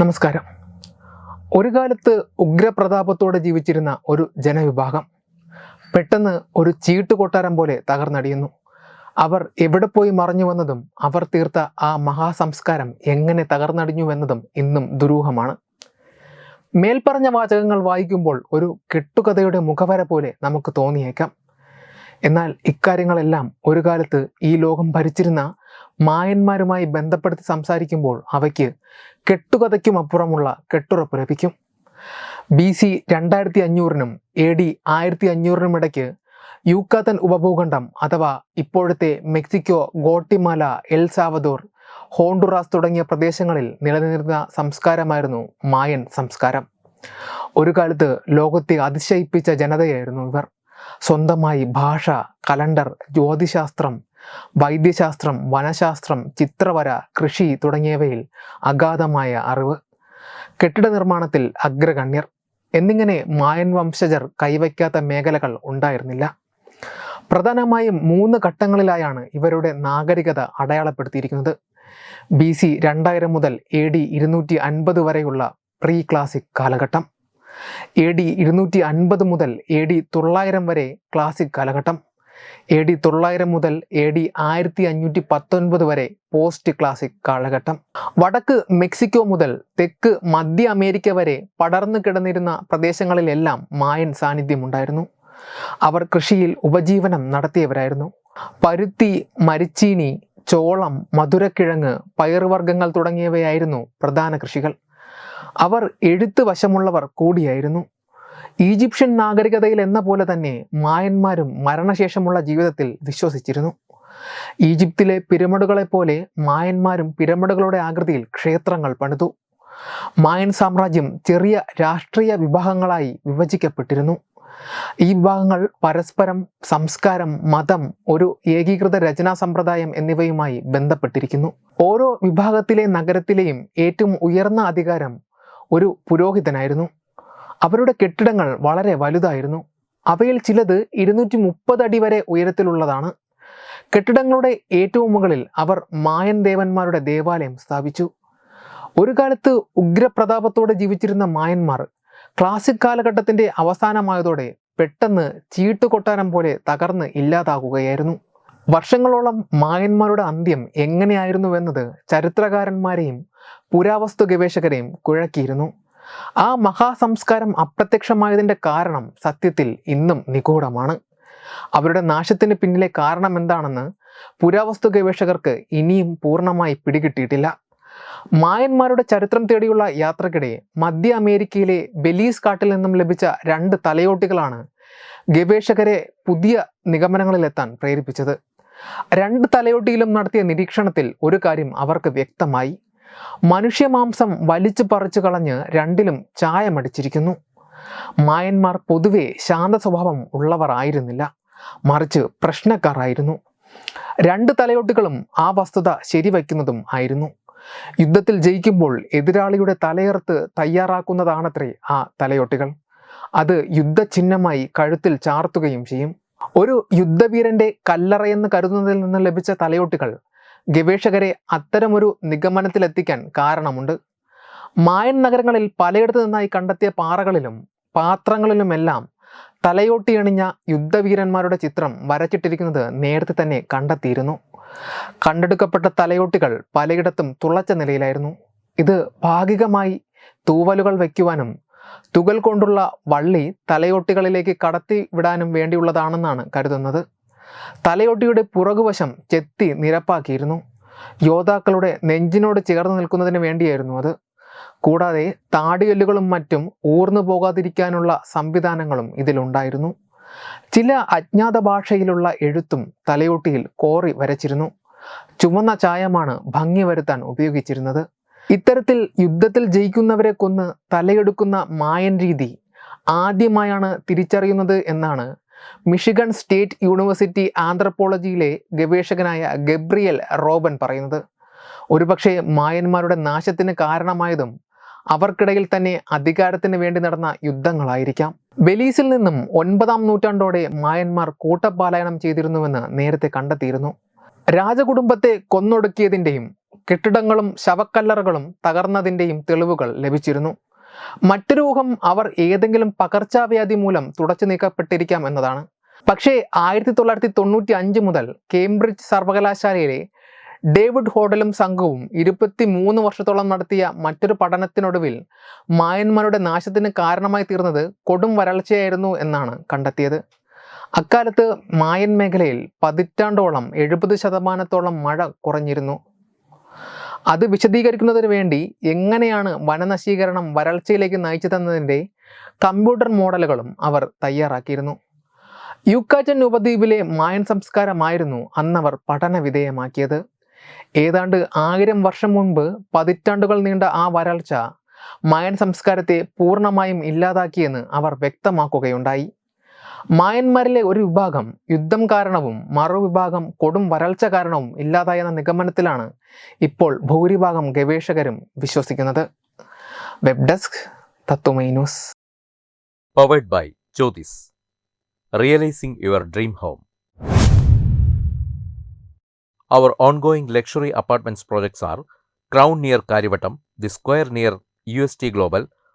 നമസ്കാരം. ഒരു കാലത്ത് ഉഗ്രപ്രതാപത്തോടെ ജീവിച്ചിരുന്ന ഒരു ജനവിഭാഗം പെട്ടെന്ന് ഒരു ചീട്ട് കൊട്ടാരം പോലെ തകർന്നടിയുന്നു. അവർ എവിടെ പോയി മറഞ്ഞു വന്നതും അവർ തീർത്ത ആ മഹാസംസ്കാരം എങ്ങനെ തകർന്നടിഞ്ഞുവെന്നതും ഇന്നും ദുരൂഹമാണ്. മേൽപ്പറഞ്ഞ വാചകങ്ങൾ വായിക്കുമ്പോൾ ഒരു കെട്ടുകഥയുടെ മുഖവര പോലെ നമുക്ക് തോന്നിയേക്കാം. എന്നാൽ ഇക്കാര്യങ്ങളെല്ലാം ഒരു കാലത്ത് ഈ ലോകം ഭരിച്ചിരുന്ന മായന്മാരുമായി ബന്ധപ്പെടുത്തി സംസാരിക്കുമ്പോൾ അവയ്ക്ക് കെട്ടുകഥയ്ക്കും അപ്പുറമുള്ള കെട്ടുറപ്പ് ലഭിക്കും. ബി സി രണ്ടായിരത്തി അഞ്ഞൂറിനും എ ഡി ആയിരത്തി അഞ്ഞൂറിനും ഇടയ്ക്ക് യൂക്കാത്തൻ ഉപഭൂഖണ്ഡം അഥവാ ഇപ്പോഴത്തെ Mexico Guatemala El Salvador Honduras തുടങ്ങിയ പ്രദേശങ്ങളിൽ നിലനിന്നിരുന്ന സംസ്കാരമായിരുന്നു മായൻ സംസ്കാരം. ഒരു കാലത്ത് ലോകത്തെ അതിശയിപ്പിച്ച ജനതയായിരുന്നു ഇവർ. സ്വന്തമായി ഭാഷ കലണ്ടർ ജ്യോതിശാസ്ത്രം വൈദ്യശാസ്ത്രം വനശാസ്ത്രം ചിത്രവര കൃഷി തുടങ്ങിയവയിൽ അഗാധമായ അറിവ്. കെട്ടിട നിർമ്മാണത്തിൽ അഗ്രഗണ്യർ എന്നിങ്ങനെ മായൻ വംശജർ കൈവയ്ക്കാത്ത മേഖലകൾ ഉണ്ടായിരുന്നില്ല. പ്രധാനമായും മൂന്ന് ഘട്ടങ്ങളിലായാണ് ഇവരുടെ നാഗരികത അടയാളപ്പെടുത്തിയിരിക്കുന്നത്. ബി സി രണ്ടായിരം മുതൽ എ ഡി ഇരുന്നൂറ്റി അൻപത് വരെയുള്ള പ്രീ ക്ലാസിക് കാലഘട്ടം. എ ഡി ഇരുന്നൂറ്റി അൻപത് മുതൽ എ ഡി തൊള്ളായിരം വരെ ക്ലാസിക് കാലഘട്ടം. എ ഡി തൊള്ളായിരം മുതൽ എ ഡി ആയിരത്തി അഞ്ഞൂറ്റി പത്തൊൻപത് വരെ പോസ്റ്റ് ക്ലാസിക് കാലഘട്ടം. വടക്ക് മെക്സിക്കോ മുതൽ തെക്ക് മധ്യ അമേരിക്ക വരെ പടർന്നു കിടന്നിരുന്ന പ്രദേശങ്ങളിലെല്ലാം മായൻ സാന്നിധ്യമുണ്ടായിരുന്നു അവർ കൃഷിയിൽ ഉപജീവനം നടത്തിയവരായിരുന്നു. പരുത്തി മരിച്ചീനി ചോളം മധുരക്കിഴങ്ങ് പയറുവർഗങ്ങൾ തുടങ്ങിയവയായിരുന്നു പ്രധാന കൃഷികൾ. അവർ എഴുത്ത് വശമുള്ളവർ കൂടിയായിരുന്നു. ഈജിപ്ഷ്യൻ നാഗരികതയിൽ എന്ന പോലെ തന്നെ മായന്മാരും മരണശേഷമുള്ള ജീവിതത്തിൽ വിശ്വസിച്ചിരുന്നു. ഈജിപ്തിലെ പിരമിഡുകളെ പോലെ മായന്മാരും പിരമിഡുകളുടെ ആകൃതിയിൽ ക്ഷേത്രങ്ങൾ പണിതു. മായൻ സാമ്രാജ്യം ചെറിയ രാഷ്ട്രീയ വിഭാഗങ്ങളായി വിഭജിക്കപ്പെട്ടിരുന്നു. ഈ വിഭാഗങ്ങൾ പരസ്പരം സംസ്കാരം മതം ഒരു ഏകീകൃത രചനാ സമ്പ്രദായം എന്നിവയുമായി ബന്ധപ്പെട്ടിരിക്കുന്നു. ഓരോ വിഭാഗത്തിലെ നഗരത്തിലെയും ഏറ്റവും ഉയർന്ന അധികാരം ഒരു പുരോഹിതനായിരുന്നു. അവരുടെ കെട്ടിടങ്ങൾ വളരെ വലുതായിരുന്നു. അവയിൽ ചിലത് ഇരുന്നൂറ്റി മുപ്പത് അടി വരെ ഉയരത്തിലുള്ളതാണ്. കെട്ടിടങ്ങളുടെ ഏറ്റവും മുകളിൽ അവർ മായൻ ദേവന്മാരുടെ ദേവാലയം സ്ഥാപിച്ചു. ഒരു കാലത്ത് ഉഗ്രപ്രതാപത്തോടെ ജീവിച്ചിരുന്ന മായന്മാർ ക്ലാസിക് കാലഘട്ടത്തിന്റെ അവസാനമായതോടെ പെട്ടെന്ന് ചീട്ടുകൊട്ടാരം പോലെ തകർന്ന് ഇല്ലാതാകുകയായിരുന്നു. വർഷങ്ങളോളം മായന്മാരുടെ അന്ത്യം എങ്ങനെയായിരുന്നുവെന്നത് ചരിത്രകാരന്മാരെയും പുരാവസ്തു ഗവേഷകരെയും കുഴക്കിയിരുന്നു. ആ മഹാസംസ്കാരം അപ്രത്യക്ഷമായതിന്റെ കാരണം സത്യത്തിൽ ഇന്നും നിഗൂഢമാണ്. അവരുടെ നാശത്തിന് പിന്നിലെ കാരണം എന്താണെന്ന് പുരാവസ്തു ഗവേഷകർക്ക് ഇനിയും പൂർണമായി പിടികിട്ടിയിട്ടില്ല. മായന്മാരുടെ ചരിത്രം തേടിയുള്ള യാത്രക്കിടെ മധ്യ അമേരിക്കയിലെ ബെലീസ് കാട്ടിൽ നിന്നും ലഭിച്ച രണ്ട് തലയോട്ടികളാണ് ഗവേഷകരെ പുതിയ നിഗമനങ്ങളിലെത്താൻ പ്രേരിപ്പിച്ചത്. രണ്ട് തലയോട്ടിയിലും നടത്തിയ നിരീക്ഷണത്തിൽ ഒരു കാര്യം അവർക്ക് വ്യക്തമായി. മനുഷ്യമാംസം വലിച്ചു പറിച്ചു കളഞ്ഞ് രണ്ടിലും ചായമടിച്ചിരിക്കുന്നു. മായന്മാർ പൊതുവെ ശാന്ത സ്വഭാവം ഉള്ളവർ ആയിരുന്നില്ല. മറിച്ച് പ്രശ്നക്കാരായിരുന്നു. രണ്ട് തലയോട്ടികളും ആ വസ്തുത ശരിവയ്ക്കുന്നതും ആയിരുന്നു. യുദ്ധത്തിൽ ജയിക്കുമ്പോൾ എതിരാളിയുടെ തലയർത്ത് തയ്യാറാക്കുന്നതാണത്രേ ആ തലയോട്ടികൾ. അത് യുദ്ധചിഹ്നമായി കഴുത്തിൽ ചാർത്തുകയും ചെയ്യും. ഒരു യുദ്ധവീരന്റെ കല്ലറയെന്ന് കരുതുന്നതിൽ നിന്ന് ലഭിച്ച തലയോട്ടികൾ ഗവേഷകരെ അത്തരമൊരു നിഗമനത്തിലെത്തിക്കാൻ കാരണമുണ്ട്. മായൻ നഗരങ്ങളിൽ പലയിടത്തു നിന്നായി കണ്ടെത്തിയ പാറകളിലും പാത്രങ്ങളിലുമെല്ലാം തലയോട്ടിയണിഞ്ഞ യുദ്ധവീരന്മാരുടെ ചിത്രം വരച്ചിട്ടിരിക്കുന്നത് നേരത്തെ തന്നെ കണ്ടെത്തിയിരുന്നു. കണ്ടെടുക്കപ്പെട്ട തലയോട്ടികൾ പലയിടത്തും തുളച്ച നിലയിലായിരുന്നു. ഇത് ഭാഗികമായി തൂവലുകൾ വയ്ക്കുവാനും തുകൽ കൊണ്ടുള്ള വള്ളി തലയോട്ടികളിലേക്ക് കടത്തി വിടാനും വേണ്ടിയുള്ളതാണെന്നാണ് കരുതുന്നത്. തലയോട്ടിയുടെ പുറകുവശം ചെത്തി നിരപ്പാക്കിയിരുന്നു. യോദ്ധാക്കളുടെ നെഞ്ചിനോട് ചേർന്ന് നിൽക്കുന്നതിന് വേണ്ടിയായിരുന്നു അത്. കൂടാതെ താടിയെല്ലുകളും മറ്റും ഊർന്നു പോകാതിരിക്കാനുള്ള സംവിധാനങ്ങളും ഇതിലുണ്ടായിരുന്നു. ചില അജ്ഞാത ഭാഷയിലുള്ള എഴുത്തും തലയോട്ടിയിൽ കോറി വരച്ചിരുന്നു. ചുവന്ന ചായമാണ് ഭംഗി വരുത്താൻ ഉപയോഗിച്ചിരുന്നത്. ഇത്തരത്തിൽ യുദ്ധത്തിൽ ജയിക്കുന്നവരെ കൊന്ന് തലയെടുക്കുന്ന മായൻ രീതി ആദ്യമായാണ് തിരിച്ചറിയുന്നത് എന്നാണ് മിഷിഗൺ സ്റ്റേറ്റ് യൂണിവേഴ്സിറ്റി ആന്ത്രപ്പോളജിയിലെ ഗവേഷകനായ ഗബ്രിയൽ റോബൻ പറയുന്നത്. ഒരുപക്ഷെ മായന്മാരുടെ നാശത്തിന് കാരണമായതും അവർക്കിടയിൽ തന്നെ അധികാരത്തിന് വേണ്ടി നടന്ന യുദ്ധങ്ങളായിരിക്കാം. ബെലീസിൽ നിന്നും ഒൻപതാം നൂറ്റാണ്ടോടെ മായന്മാർ കൂട്ടപാലായനം ചെയ്തിരുന്നുവെന്ന് നേരത്തെ കണ്ടെത്തിയിരുന്നു. രാജകുടുംബത്തെ കൊന്നൊടുക്കിയതിന്റെയും കെട്ടിടങ്ങളും ശവക്കല്ലറുകളും തകർന്നതിന്റെയും തെളിവുകൾ ലഭിച്ചിരുന്നു. മറ്റു രൂഹം അവർ ഏതെങ്കിലും പകർച്ചവ്യാധി മൂലം തുടച്ചു നീക്കപ്പെട്ടിരിക്കാം എന്നതാണ്. പക്ഷേ ആയിരത്തി തൊള്ളായിരത്തി തൊണ്ണൂറ്റി അഞ്ച് മുതൽ കേംബ്രിഡ്ജ് സർവകലാശാലയിലെ ഡേവിഡ് ഹോഡലും സംഘവും ഇരുപത്തി മൂന്ന് വർഷത്തോളം നടത്തിയ മറ്റൊരു പഠനത്തിനൊടുവിൽ മായന്മാരുടെ നാശത്തിന് കാരണമായി തീർന്നത് കൊടും വരൾച്ചയായിരുന്നു എന്നാണ് കണ്ടെത്തിയത്. അക്കാലത്ത് മായൻ മേഖലയിൽ പതിറ്റാണ്ടോളം എഴുപത് ശതമാനത്തോളം മഴ കുറഞ്ഞിരുന്നു. അത് വിശദീകരിക്കുന്നതിന് വേണ്ടി എങ്ങനെയാണ് വനനശീകരണം വരൾച്ചയിലേക്ക് നയിച്ചതെന്നതിന്റെ കമ്പ്യൂട്ടർ മോഡലുകളും അവർ തയ്യാറാക്കിയിരുന്നു. യുക്കാറ്റൻ ഉപദ്വീപിലെ മായൻ സംസ്കാരമായിരുന്നു അന്നവർ പഠന വിധേയമാക്കിയത് ഏതാണ്ട് ആയിരം വർഷം മുൻപ് പതിറ്റാണ്ടുകൾ നീണ്ട ആ വരൾച്ച മായൻ സംസ്കാരത്തെ പൂർണമായും ഇല്ലാതാക്കിയെന്ന് അവർ വ്യക്തമാക്കുകയുണ്ടായി. മായന്മാരിലെ ഒരു വിഭാഗം യുദ്ധം കാരണവും മറുവിഭാഗം കൊടും വരൾച്ച കാരണവും ഇല്ലാതായെന്ന നിഗമനത്തിലാണ് ഇപ്പോൾ ഭൂരിഭാഗം ഗവേഷകരും വിശ്വസിക്കുന്നത്. Web desk Tatwamayi news luxury apartments projects R crown near Kariavattom the square near U S T Crown